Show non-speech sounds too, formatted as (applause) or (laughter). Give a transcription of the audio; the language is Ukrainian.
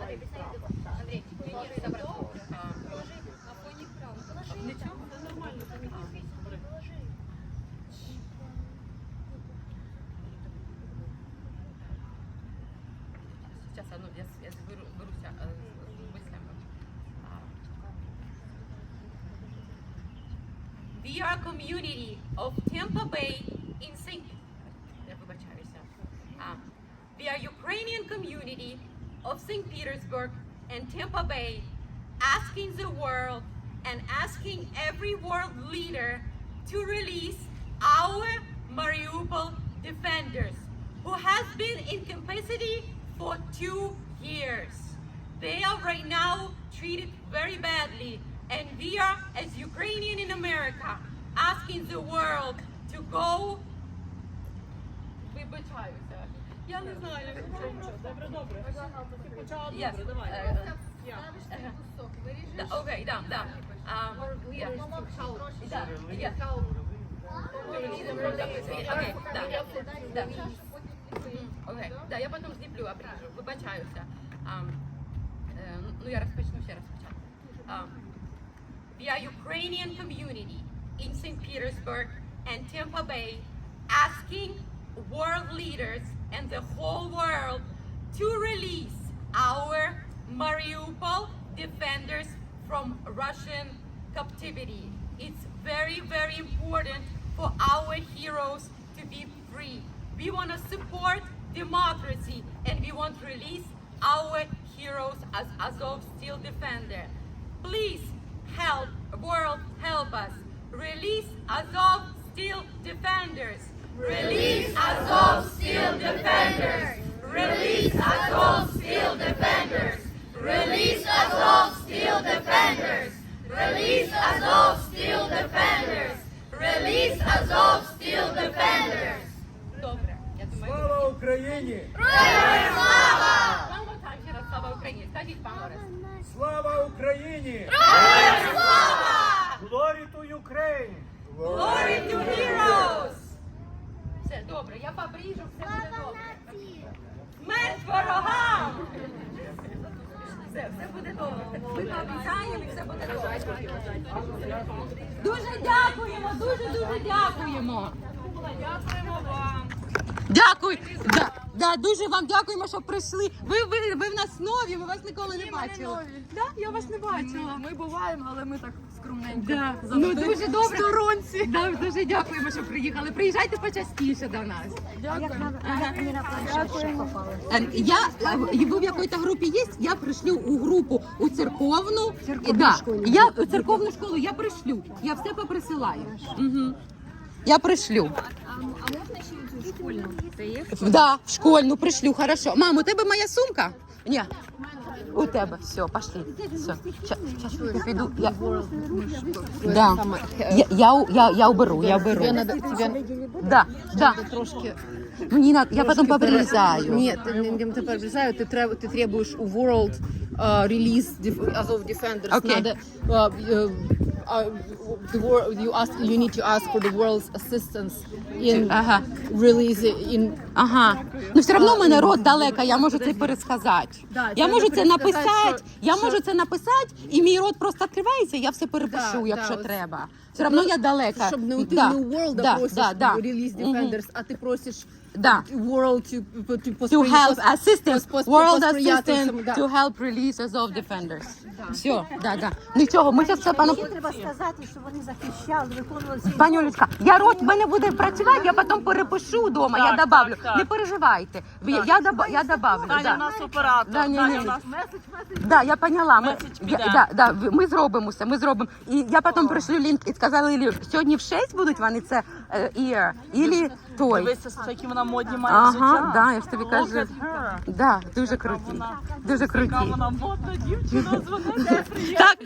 Андрей, примір забрав. Положи на фоні прав. Положи. Сейчас, оно, ну, беру, беруся э, мыслями. We are community of Tampa Bay in St. of St. Petersburg and Tampa Bay asking the world and asking every world leader to release our Mariupol defenders who has been in capacity for two years. They are right now treated very badly and we are as Ukrainian in America asking the world to go Вибачаюся. Я не знаю. Добре, добре. Ти почала Yes. добре, давай. Е, Я. Ага. Да, окей, да, да. А, yeah. Да, yeah. Окей, да, да. Мгм, Окей, да, я потім зліплю, обріжу. Вибачаюся. А, е, ну, я розпочну ще раз спочатку. А, We are Ukrainian community in St. Petersburg and Tampa Bay asking world leaders and the whole world to release our Mariupol defenders from Russian captivity. It's very, very important for our heroes to be free. We want to support democracy and we want to release our heroes as Azov Steel Defender. Please help, world, help us. Release Azov Steel Defenders. Release Azov Steel Defenders. Release Azov Steel Defenders. Release Azov Steel Defenders. Release Azov Steel Defenders. Release Azov Steel Defenders. Добре, я думаю. Слава Україні! Ще слава Україні. Скажіть, пан Орес. Слава Україні! Glory to Ukraine! Glory to heroes! Все добре, я побріжу, все буде добре. Смерть ворогам! Все, все буде добре. Ми пообіцяємо, і все буде добре. Дуже дякуємо, дуже дуже дякуємо. Дякуємо вам. Дякую. Да, дуже вам дякуємо, що прийшли. Ви, ви, ви в нас нові, ми вас ніколи не бачили. Да, я вас не бачила. Ми буваємо, але ми так скромненько. Да. Ну дуже добре. Сторонці. Да, дуже дякуємо, що приїхали. Приїжджайте почастіше до нас. Дякуємо. Е, Я е, ви в якій-то групі є? Я пришлю у групу у церковну. да. Я церковну школу я пришлю. Я все поприсилаю. Угу. Я пришлю. А можна ще цю школьну? Це є? Да, в школьну пришлю, хорошо. Мам, у тебе моя сумка? Ні. У тебе. Все, пошли. Все. Щас я піду. Я... Да. Я, я, я, я уберу, я уберу. Тебе надо, тебе Да, да. трошки... Мені надо, я потім побрізаю. Ні, ти не не тепер обрізаю, ти, треб, ти требуєш у World uh, Release Def- Azov Defenders. Окей. Надо, uh, uh, uh, the world, you, ask, you need to ask for the world's assistance in Ага. release in Ага. Ну все одно в мене рот далеко, я можу це пересказати. Да, я можу це пересказати, написати, що- я можу це написати, і мій рот просто відкривається, я все перепишу, якщо да, ось. треба. Все одно я далеко. щоб не ти да. не у World да, просиш да, да. Release Мгм. Defenders, а ти просиш Да. World to, to, To help assistance, world assistance to help release Azov defenders. Все, да, да. Нічого, ми зараз все пану... Мені треба сказати, що вони захищали, виконували свій Пані Олечка, я рот в мене буде працювати, я потім перепишу вдома, я добавлю. Не переживайте. Ви- Я, доба- я добавлю. Таня да. у нас оператор. Да, ні, Таня ні. у нас Да, я поняла. Ми, Меседж я, да, да, ви- ми зробимо все, ми зробимо. І я потім пришлю лінк і сказали, Ілі, сьогодні в 6 будуть вони це е, ear, ілі той. дивися, які вона модні має Ага, да, я ж тобі кажу. Да, дуже круті. вона- Дуже круті. вона модна дівчина дзвонить. (laughs) Так,